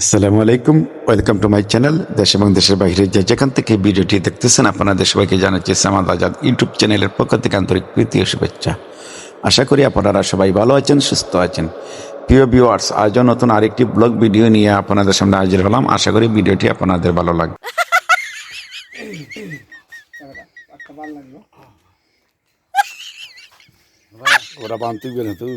আসসালামু আলাইকুম। Welcome to my channel দেশ এবং দেশের বাইরে যে যেখান থেকে ভিডিওটি দেখতেছেন, আপনাদের সবাইকে জানাচ্ছি সামাদ আজাদ ইউটিউব চ্যানেলের পক্ষ থেকে আন্তরিক প্রীতি ও শুভেচ্ছা। আশা করি আপনারা সবাই ভালো আছেন, সুস্থ আছেন। প্রিয় ভিউয়ার্স আজও নতুন আরেকটি ব্লগ ভিডিও নিয়ে আপনাদের সামনে হাজির হলাম। আশা করি ভিডিওটি আপনাদের ভালো লাগবে। ওরা বানতে না তুই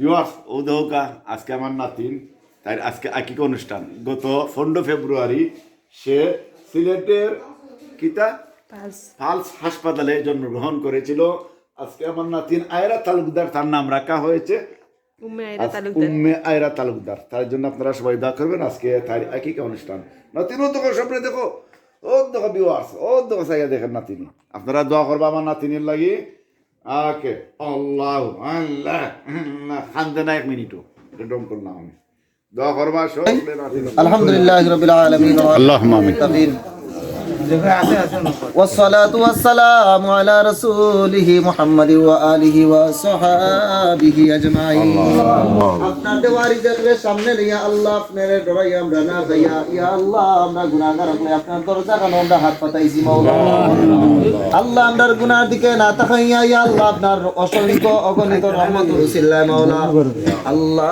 বিমাস ও দেহকা আজকে আমার নাতিন তাই আজকে আকিক অনুষ্ঠান। গত পনেরো ফেব্রুয়ারি সে সিলেটের কিতা? ফালস হাসপাতালে জন্মগ্রহণ করেছিল। আজকে আমার নাতিন আয়রা তালুকদার তার নাম রাখা হয়েছে। উম্মে আয়রা তালুকদার। তার জন্য আপনারা সবাই দোয়া করবেন আজকে তার একই অনুষ্ঠান। নাতিনও তো স্বপ্নে দেখো। ও দেখো বিওয়ার্স ও দেখো সাইয়া দেখেন নাতিনি। আপনারা দোয়া করবা আমার নাতিনির লাগি। ওকে আল্লাহ আল্লাহ খান্দে না এক মিনিটও এটা ডম করলাম আমি দোয়া করবা আলহামদুলিল্লাহ রবিল আলমিন আল্লাহ আমিন والصلاة والسلام على رسوله محمد وآله وصحابه أجمعين আপনার দেওয়ারি দেখলে সামনে নিয়ে আল্লাহ আপনার ডরাই আমরা না যাইয়া ইয়া আল্লাহ আমরা গুনাহগার হলে আপনার দরজা কানে আমরা হাত পাতাইছি মাওলা আল্লাহ আমরার গুনার দিকে না তাকাইয়া ইয়া আল্লাহ আপনার অসংখ্য অগণিত রহমত রসিল্লাহ মাওলা আল্লাহ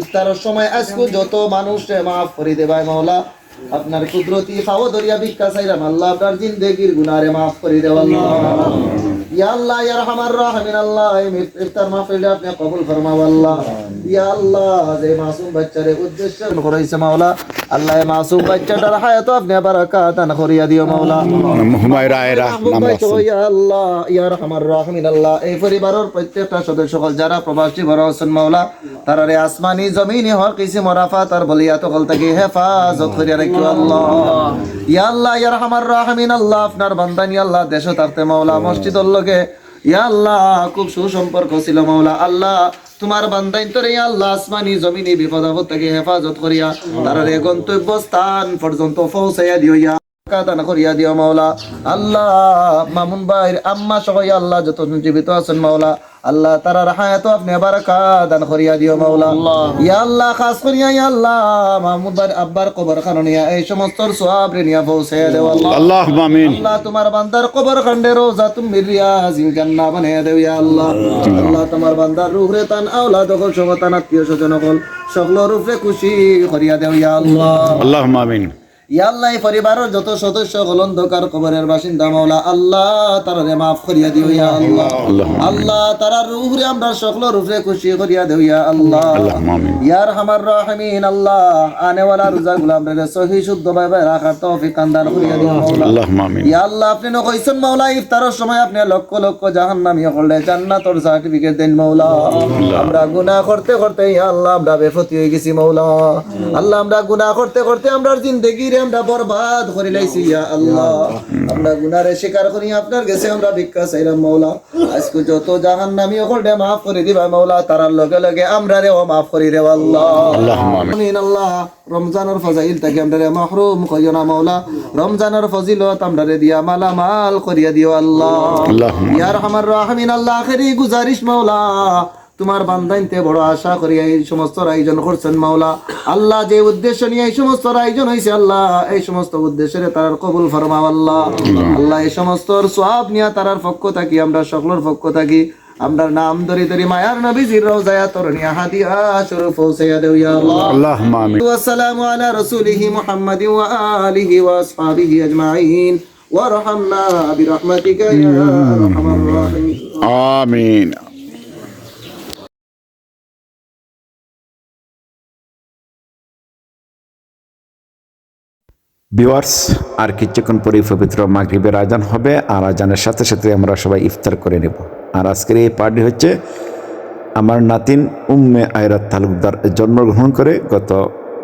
ইফতারের সময় আজকে যত মানুষ মাফ করে দেবায় মাওলা আপনার কুদরতি খাওয়া দরিয়া ভিক্ষা চাইলাম আল্লাহ আপনার জিন্দেগির গুনারে মাফ করে দেওয়া আল্লাহ। ইয়া আল্লাহ ইয়া রহমান রহিম আল্লাহ ইফতার মাহফিলে আপনি কবুল ফরমাও আল্লাহ। ইয়া আল্লাহ যে মাসুম বাচ্চারে উদ্দেশ্য করাইছে মাওলা আল্লাহ মাসুম বাচ্চাটার হায়াত আপনি বারাকাত করিয়া দিও মাওলা। হুমায়রা নাম রাখছেন ইয়া আল্লাহ ইয়া রহমান রহিম আল্লাহ। এই পরিবারের প্রত্যেকটা সদস্য সকল যারা প্রবাসী ঘর আছেন মাওলা তারারে আসমানি জমিনি হক কিসি মরাফা তার বলিয়া তো কল থেকে হেফাজত করিয়া রাখিও আল্লাহ। ইয়া আল্লাহ ইয়া রহমান রহিম আল্লাহ আপনার বান্দানি আল্লাহ দেশ মাওলা মসজিদর লগে ইয়া আল্লাহ, খুব সুসম্পর্ক ছিল মাওলা, আল্লাহ, তোমার বান্দাইন তোরে আল্লাহ আসমানি জমিনি বিপদ আপদ থেকে হেফাজত করিয়া তার গন্তব্য স্থান পর্যন্ত পৌঁছাইয়া দিও ইয়া দান করিয়া দিও মাওলা। আল্লাহ মামুন ভাইয়ের আম্মা সহ আল্লাহ যত জীবিত আছেন মাওলা। আল্লাহ তারার হায়াত আপনি বারাকা দান করিয়া দিও মাওলা। ইয়া আল্লাহ খাস করিয়া ইয়া আল্লাহ মামুন ভাইয়ের আব্বার কবর খাননিয়া এই সমস্ত সওয়াব রে নিয়া পৌঁছে দেও আল্লাহ। আল্লাহ আমিন। আল্লাহ তোমার বান্দার কবর খন্ডে রোজা তুমি রিয়াজিল জান্নাহ বানিয়ে দেও ইয়া আল্লাহ। আল্লাহ তোমার বান্দার রূহরে তান আওলাদ কল সবতান আত্মীয় স্বজন কল সকল রূপে খুশি করিয়া দেও ইয়া আল্লাহ। আল্লাহ আমিন। ইয়া আল্লাহ এই পরিবারের যত সদস্য হল অন্ধকার কবরের বাসিন্দা মাওলা আল্লাহ তারারে মাফ করিয়া দিও ইয়া আল্লাহ। আল্লাহ তারা রূহরে আমরা সকল রূপে খুশি করিয়া দিও ইয়া আল্লাহ। আমিন। ইয়া রহমান রহিমিন আল্লাহ আনে ওয়ালা রোজা গুলাম রে সহি শুদ্ধ ভাবে রাখার তৌফিক দান করিয়া দিও মাওলা। আল্লাহ আমিন। ইয়া আল্লাহ আপনি ন কইছেন মাওলা ইফতারের সময় আপনি লক্ষ লক্ষ জাহান্নামী করলে জান্নাতর সার্টিফিকেট দেন মাওলা। আমরা গুনাহ করতে করতে ইয়া আল্লাহ আমরা বেফতি হয়ে গেছি মাওলা। আল্লাহ। আমরা গুনাহ করতে করতে আমরা জিন্দেগি রে আমরা বরবাদ করে লাইছি ইয়া আল্লাহ। আমরা গুনারে স্বীকার করি আপনার কাছে আমরা ভিক্ষা চাইলাম মাওলা। আজকে যত জাহান্নামী করলে মাফ করে দিবা মাওলা তারার লগে লগে আমরা রে ও মাফ করে দেব আল্লাহ। আমিন। আল্লাহ। রমজানের ফজাইল থেকে আমরা রে মাহরুম করিও না মাওলা। রমজানের ফজিলত আমরা রে দিয়া মালা মাল করিয়া দিও আল্লাহ। ইয়ার আমার রাহমিন আল্লাহ আখেরি গুজারিশ মাওলা। তোমার বান্ধাইনতে বড় আশা করি এই সমস্ত আয়োজন করছেন মাওলা। আল্লাহ যে উদ্দেশ্য নিয়ে এই সমস্ত আয়োজন হয়েছে আল্লাহ এই সমস্ত উদ্দেশ্যের তার কবুল ফরমাও আল্লাহ। আল্লাহ এই সমস্ত সব নিয়ে তার পক্ষ থাকি আমরা সকলের পক্ষ থাকি। আমরা নাম ধরি ধরি মায়ার নবী নবীজির রওজায়া তরনিয়া হাদিয়া শরফ পৌঁছায়া দেও ইয়া আল্লাহ। আমিন। ওয়া সালামু আলা রাসূলিহি মুহাম্মাদি ওয়া আলিহি ওয়া আসহাবিহি আজমাইন। ওয়া রাহমনা বিরহমাতিকা ইয়া আরহামার রাহিম আমিন। ভিওয়ার্স আর কিছুক্ষণ পরেই পবিত্র মাগরিবের আজান হবে আর আজানের সাথে সাথে আমরা সবাই ইফতার করে নেব। আর আজকের এই পার্টি হচ্ছে আমার নাতিন উম্মে আয়রাত তালুকদার জন্মগ্রহণ করে গত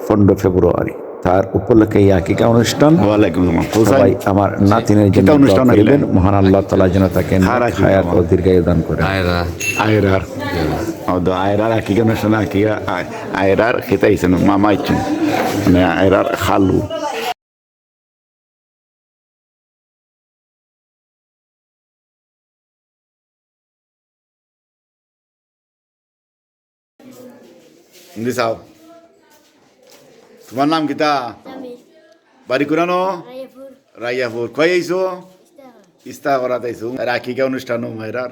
পনেরো ফেব্রুয়ারি। তার উপলক্ষে এই আকিকা অনুষ্ঠান ওয়ালাইকুম সবাই আমার নাতিনের জন্য অনুষ্ঠান করিবেন। মহান আল্লাহ তালা যেন তাকে আকিকা হায়াত ও দীর্ঘায়ু দান করে আয়রার। আয়রার একই কেন শোনা কি আয়রার খেতে মামা ইচ্ছেন মানে আয়রার খালু। চাও তোমার নাম কিতা বাড়ি কুরানো রাইয়াপুর কই আইছো. ইস্তা করাত আইছো রাখিকা অনুষ্ঠান মায়েরার